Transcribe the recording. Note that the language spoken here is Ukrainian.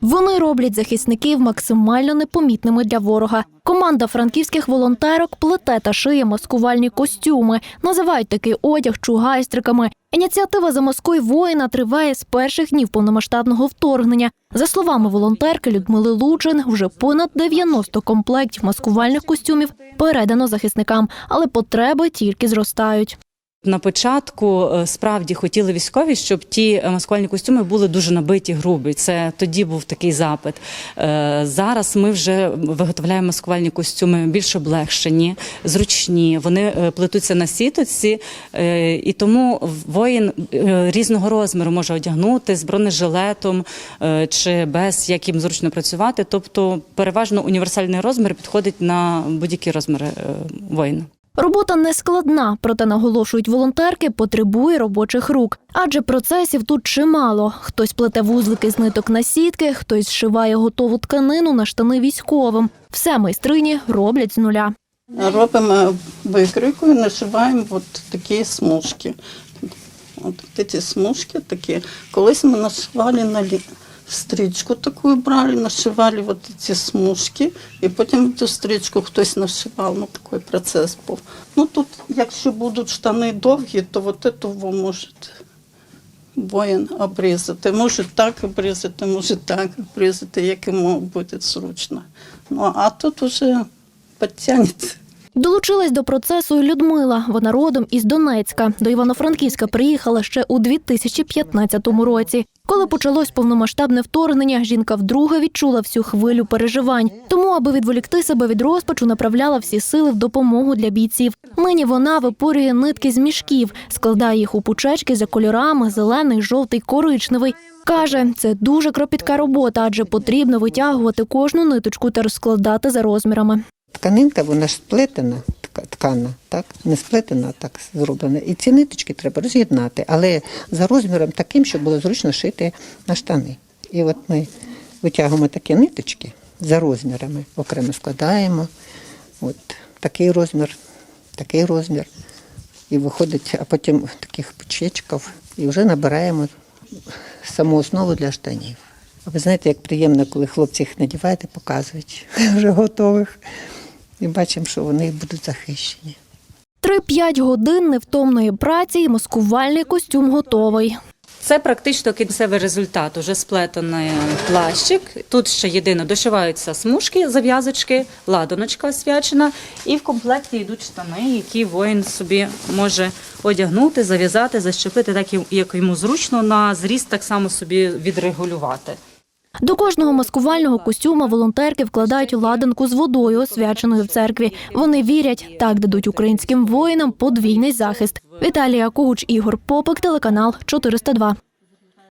Вони роблять захисників максимально непомітними для ворога. Команда франківських волонтерок плете та шиє маскувальні костюми. Називають такий одяг чугайстриками. Ініціатива «Замаскуй воїна триває з перших днів повномасштабного вторгнення. За словами волонтерки Людмили Лучин, вже понад 90 комплектів маскувальних костюмів передано захисникам, але потреби тільки зростають. На початку е, справді хотіли військові, щоб ті е, маскувальні костюми були дуже набиті, грубі. Це тоді був такий запит. Е, Зараз ми вже виготовляємо маскувальні костюми більш облегшені, зручні. Вони плетуться на сіточці, е, і тому воїн різного розміру може одягнути з бронежилетом чи без, як їм зручно працювати. Тобто, переважно універсальний розмір підходить на будь-які розміри воїна. Робота не складна, проте наголошують волонтерки, потребує робочих рук. Адже процесів тут чимало. Хтось плете вузлики з ниток на сітки, хтось зшиває готову тканину на штани військовим. Все майстрині роблять з нуля. Робимо викройку і нашиваємо от такі смужки. От ці смужки такі. Колись ми нашивали на лі- стрічку таку брали, нашивали от ці смужки, і потім цю стрічку хтось нашивав. Ну, такий процес був. Ну тут, якщо будуть штани довгі, то от це ви можете воїн обрізати. Може так обрізати, може так обрізати, як йому буде зручно. Ну, а тут уже підтягнеться. Долучилась до процесу Людмила. Вона родом із Донецька. До Івано-Франківська приїхала ще у 2015 році. Коли почалось повномасштабне вторгнення, жінка вдруге відчула всю хвилю переживань. Тому, аби відволікти себе від розпачу, направляла всі сили в допомогу для бійців. Нині вона випорює нитки з мішків, складає їх у пучечки за кольорами: зелений, жовтий, коричневий. Каже, це дуже кропітка робота, адже потрібно витягувати кожну ниточку та розкладати за розмірами. Тканинка, вона сплетена, ткана, так? Не сплетена, так зроблена. І ці ниточки треба роз'єднати, але за розміром таким, щоб було зручно шити на штани. І от ми витягуємо такі ниточки за розмірами, окремо складаємо. От такий розмір, такий розмір. І виходить, а потім таких пучечків, і вже набираємо саму основу для штанів. А ви знаєте, як приємно, коли хлопці їх надівають і показують вже готових. І бачимо, що вони будуть захищені. 3-5 годин невтомної праці і маскувальний костюм готовий. Це практично кінцевий результат. Уже сплетений плащик. Тут ще єдине дошиваються смужки, зав'язочки, ладоночка освячена, і в комплекті йдуть штани, які воїн собі може одягнути, зав'язати, защепити, так як йому зручно на зріст так само собі відрегулювати. До кожного маскувального костюма волонтерки вкладають ладанку з водою, освяченою в церкві. Вони вірять, так дадуть українським воїнам подвійний захист. Віталія Кугуч, Ігор Попик, телеканал 402.